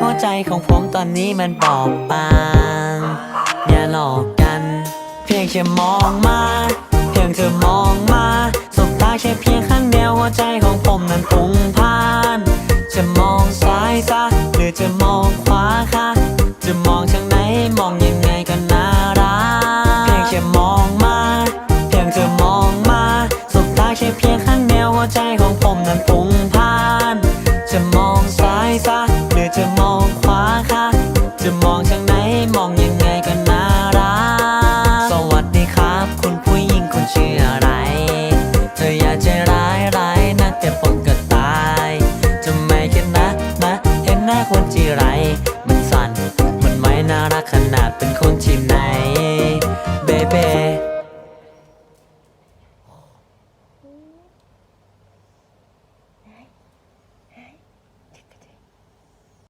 หัวใจของผมตอนนี้มันบอบบาง อย่าหลอกกัน เพียงแค่มองมา เพียงเธอมองมาสบตาแค่เพียงข้างเดียวหัวใจของผมนั้นปุ่งพ่าน จะมองซ้ายซะหรือจะมองขวาคะจะมองทางไหนมองยังไงก็น่ารัก เพียงแค่มองมา เพียงเธอมองมาสบตาแค่เพียงข้างเดียวหัวใจของผมนั้นปุ่ง มองทางไหนมองยังไงก็น่ารัก สวัสดีครับ คุณผู้หญิงคุณชื่ออะไร เธออยากใจร้ายร้ายนะแต่ผมก็ตายจะไม่คิดนะนะ เห็นหน้าคนจีไร มันสั่น มันไม่น่ารักขนาดเป็นคนที่ไหน